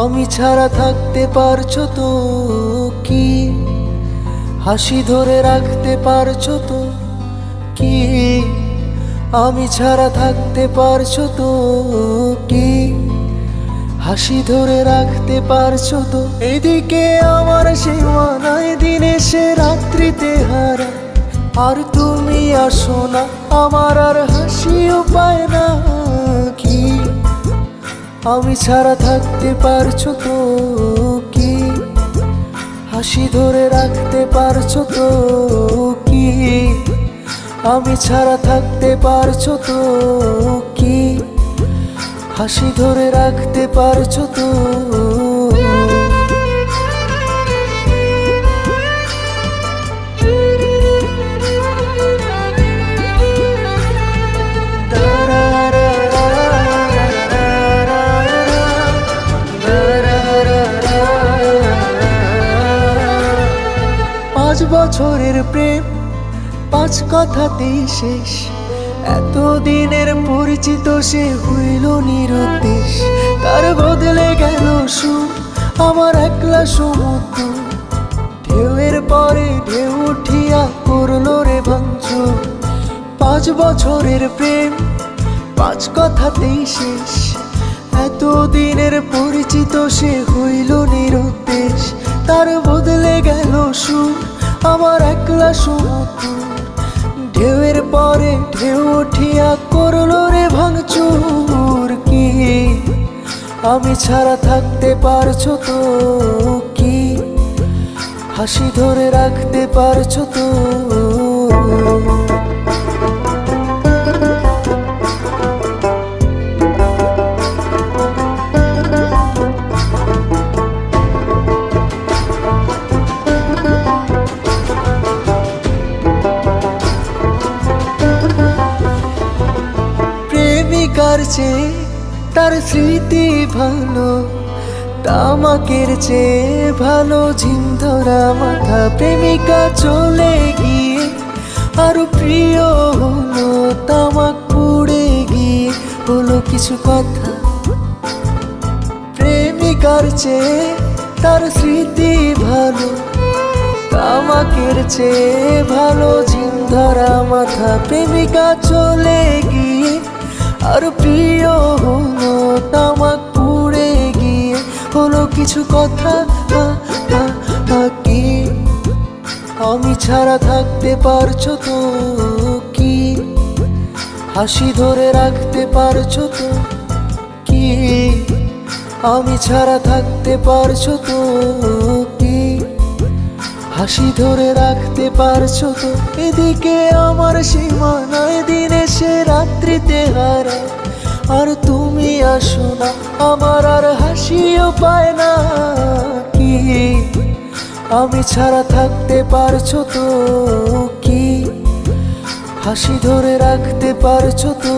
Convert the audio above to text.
আমি ছাড়া থাকতে পারছ তো কি? হাসি ধরে রাখতে পারছ তো কি? আমি ছাড়া থাকতে পারছ তো কি? হাসি ধরে রাখতে পারছ তো? এদিকে আমার সীমানায় দিনে সে রাত্রিতে হারা। আর তুমি আসো না, আমার আর হাসিও পায় না। আমি ছাড়া থাকতে পারছ তো কি? হাসি ধরে রাখতে পারছ তো কি? আমি ছাড়া থাকতে পারছ তো কি? হাসি ধরে রাখতে পারছ তো বছরের প্রেম। পাঁচ কথাতেই শেষ। এত দিনের পরিচিত সে হইল নিরুদ্দেশ। তার বদলে গেল সুর আমার একলা সমুদ্র। ঢেউয়ের পরে ঢেউ উঠিয়া করল রে ভাঙচুর। পাঁচ বছরের প্রেম, পাঁচ কথাতেই শেষ। এত দিনের পরিচিত সে হইল নিরুদ্দেশ। তার বদলে গেল আমার একলা সমুদ্র ঢেউয়ের পরে ঢেউ উঠিয়া করল রে ভাঙচুর কি? আমি ছাড়া থাকতে পারছ তো কি? হাসি ধরে রাখতে পারছ তো চেয়ে, তার স্মৃতি ভালো, তামাকের চেয়ে ভালো ঝিন্ধরা মাথা প্রেমিকা চলে গিয়ে, আরও প্রিয় হলো তামাক পুড়ে গিয়ে, হলো কিছু কথা। প্রেমিকার চেয়ে, তার স্মৃতি ভালো, তামাকের চেয়ে ভালো ধরা মাথা প্রেমিকা চলে গিয়ে আর প্রিয় হলো তামাক পুড়ে গিয়ে, হলো কিছু কথা আমি ছাড়া থাকতে পারছ তো কি? হাসি ধরে রাখতে পারছ তো কি? আমি ছাড়া থাকতে পারছ তো কি? হাসি ধরে রাখতে পারছ তো? এদিকে আমার সীমানা দিনে সে রাত্রিতে হারা, আর তুমি আসো না, আমার আর হাসিও পায় না কি? আমি ছাড়া থাকতে পারছ তো কি? হাসি ধরে রাখতে পারছ তো